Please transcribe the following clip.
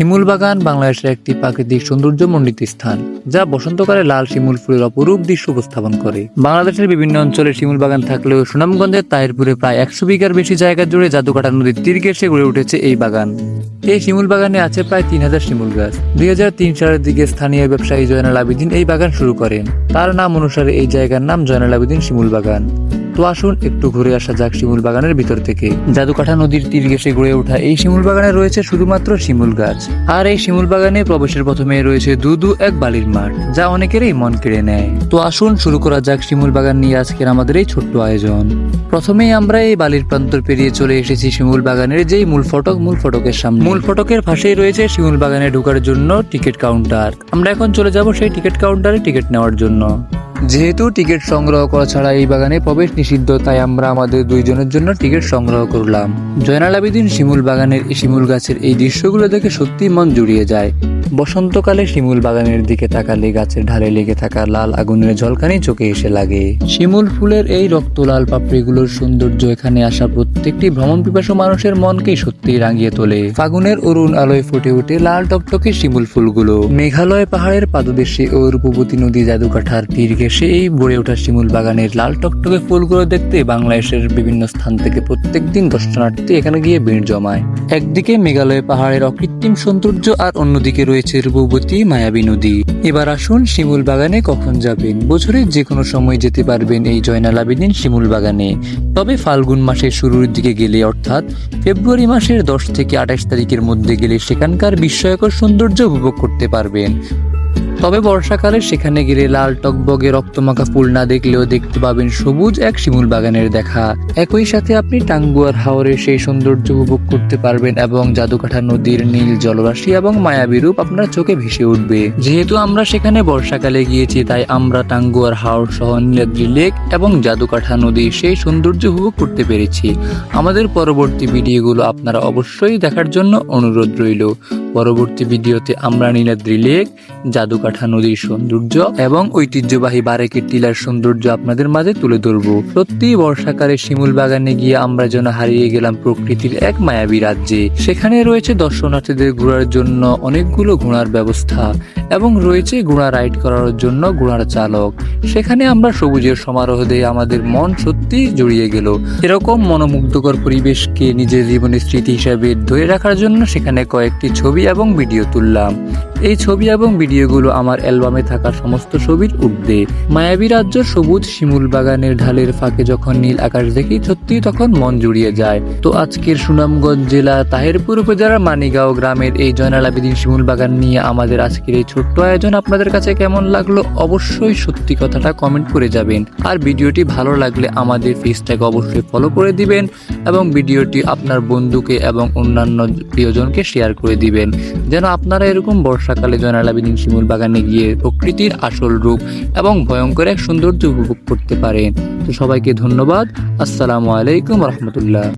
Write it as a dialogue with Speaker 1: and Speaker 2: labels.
Speaker 1: শিমুল বাগান বাংলাদেশের একটি প্রাকৃতিক সৌন্দর্যমণ্ডিত স্থান, যা বসন্তকালে লাল শিমুল ফুলের অপরূপ দৃশ্য উপস্থাপন করে। বাংলাদেশের বিভিন্ন অঞ্চলে শিমুল বাগান থাকলেও সুনামগঞ্জের তাহিরপুরে প্রায় একশো বিঘার বেশি জায়গা জুড়ে জাদুকাটা নদীর তীর ঘেঁষে গড়ে উঠেছে এই বাগান। এই শিমুল বাগানে আছে প্রায় তিন হাজার শিমুল গাছ। দুই হাজার তিন সালের দিকে স্থানীয় ব্যবসায়ী জয়নাল আবিদিন এই বাগান শুরু করেন। তার নাম অনুসারে এই জায়গার নাম জয়নাল আবিদিন শিমুল বাগান। তো আসুন একটু ঘুরে আসা যাক শিমুল বাগানের ভিতর থেকে। জাদুকাঠা নদীর তীর ঘেঁষে গড়ে ওঠা এই শিমুল বাগানে রয়েছে শুধুমাত্র শিমুল গাছ। আর এই শিমুল বাগানে প্রবেশের প্রথমে রয়েছে দু দু এক বালির মাঠ, যা অনেকেরই মন কেড়ে নেয়। তো আসুন শুরু করা যাক শিমুল বাগান নিয়ে আজকের আমাদের এই ছোট্ট আয়োজন। প্রথমেই আমরা এই বালির প্রান্তর পেরিয়ে চলে এসেছি শিমুল বাগানের যেই মূল ফটক, মূল ফটকের সামনে। মূল ফটকের পাশেই রয়েছে শিমুল বাগানে ঢোকার জন্য টিকিট কাউন্টার। আমরা এখন চলে যাব সেই টিকিট কাউন্টারে টিকিট নেওয়ার জন্য। যেহেতু টিকিট সংগ্রহ করা ছাড়া এই বাগানে প্রবেশ নিষিদ্ধ, তাই আমরা আমাদের দুইজনের জন্য টিকিট সংগ্রহ করলাম। জয়নাল আবেদিন শিমুল বাগানের শিমুল গাছের এই দৃশ্যগুলো দেখে সত্যি মন জুড়িয়ে যায়। বসন্তকালে শিমুল বাগানের দিকে তাকালে গাছের ঢালে লেগে থাকা লাল আগুনের ঝলকানি চোখে এসে লাগে। শিমুল ফুলের এই রক্ত লাল পাপড়িগুলোর সৌন্দর্য এখানে আসা প্রত্যেকটি ভ্রমণ পিপাসু মানুষের মনকেই সত্যি রাঙিয়ে তোলে। ফাগুনের অরুণ আলোয় ফুটে ওঠে লাল টকটকে শিমুল ফুলগুলো। মেঘালয় পাহাড়ের পাদদেশে ও রূপবতী নদী জাদুকাঠার তীর এই গড়ে ওঠা শিমুল বাগানের লাল টকটকে ফুলগুলো দেখতে বাংলাদেশের বিভিন্ন স্থান থেকে প্রত্যেকদিন দর্শনার্থী এখানে গিয়ে ভিড় জমায়। একদিকে মেঘালয় পাহাড়ের অকৃত্রিম সৌন্দর্য আর অন্যদিকে রয়েছে রূপবতী মায়াবী নদী। এবার আসুন শিমুল বাগানে কখন যাবেন? বছরের যে কোনো সময় যেতে পারবেন এই জয়নাল আবেদিন শিমুল বাগানে। তবে ফাল্গুন মাসের শুরুর দিকে গেলে অর্থাৎ ফেব্রুয়ারি মাসের দশ থেকে আঠাশ তারিখের মধ্যে গেলে সেখানকার বিস্ময়কর সৌন্দর্য উপভোগ করতে পারবেন। তবে বর্ষাকালে সেখানে গেলে লাল টকবগে রক্তমাখা ফুল না দেখলেও দেখতে পাবেন সবুজ এক শিমুল বাগানের দেখা। একই সাথে আপনি টাঙ্গুয়ার হাওরে সেই সৌন্দর্য উপভোগ করতে পারবেন এবং জাদুকাঠা নদীর নীল জলরাশি এবং মায়াবী রূপ আপনার চোখে ভেসে উঠবে। যেহেতু আমরা সেখানে বর্ষাকালে গিয়েছি, তাই আমরা টাঙ্গুয়ার হাওর সহ নীলাদ্রি লেক এবং জাদুকাঠা নদীর সেই সৌন্দর্য উপভোগ করতে পেরেছি। আমাদের পরবর্তী ভিডিওগুলো আপনারা অবশ্যই দেখার জন্য অনুরোধ রইল। পরবর্তী ভিডিওতে আমরা নীলাদ্রি লেক, জাদুকাঠা নদীর সৌন্দর্য এবং ঐতিহ্যবাহী বারেকের টিলার সৌন্দর্য আপনাদের মাঝে তুলে ধরবো। সত্যি বর্ষাকালে শিমুল বাগানে গিয়ে আমরা যেন হারিয়ে গেলাম প্রকৃতির এক মায়াবী রাজ্যে। সেখানে রয়েছে দর্শনার্থীদের ঘোরার জন্য অনেকগুলো ঘোড়ার ব্যবস্থা এবং রয়েছে ঘোড়া রাইড করার জন্য ঘোড়ার চালক। সেখানে আমরা সবুজের সমারোহ দিয়ে আমাদের মন সত্যি জড়িয়ে গেল। এরকম মনোমুগ্ধকর পরিবেশকে নিজের জীবনের স্মৃতি হিসাবে ধরে রাখার জন্য সেখানে কয়েকটি ছবি এবং ভিডিও তুললাম। এই ছবি এবং ভিডিওগুলো আমার অ্যালবামে থাকা সমস্ত ছবির উঠবে মায়াবী রাজ্য সবুজ শিমুল বাগানের ঢালের ফাঁকে যখন নীল আকাশ দেখি সত্যি তখন মন জুড়িয়ে যায়। তো আজকের সুনামগঞ্জ জেলা তাহেরপুর উপজেলার মানিগাঁও গ্রামের এই জয়নাল আবেদিন শিমুল বাগান নিয়ে আমাদের আজকের এই ছোট্ট আয়োজন আপনাদের কাছে কেমন লাগল অবশ্যই সত্যি কথাটা কমেন্ট করে যাবেন। আর ভিডিওটি ভালো লাগলে আমাদের পেজটাকে অবশ্যই ফলো করে দিবেন এবং ভিডিওটি আপনার বন্ধুকে এবং অন্যান্য প্রিয়জনকে শেয়ার করে দিবেন। যেন আপনারা এরকম বর্ষাকালে জয়নালাবিদিন শিমুল বাগানে গিয়ে প্রকৃতির আসল রূপ এবং ভয়ঙ্কর এক সৌন্দর্য উপভোগ করতে পারেন তো সবাইকে ধন্যবাদ। আসসালামু আলাইকুম রহমতুল্লাহ।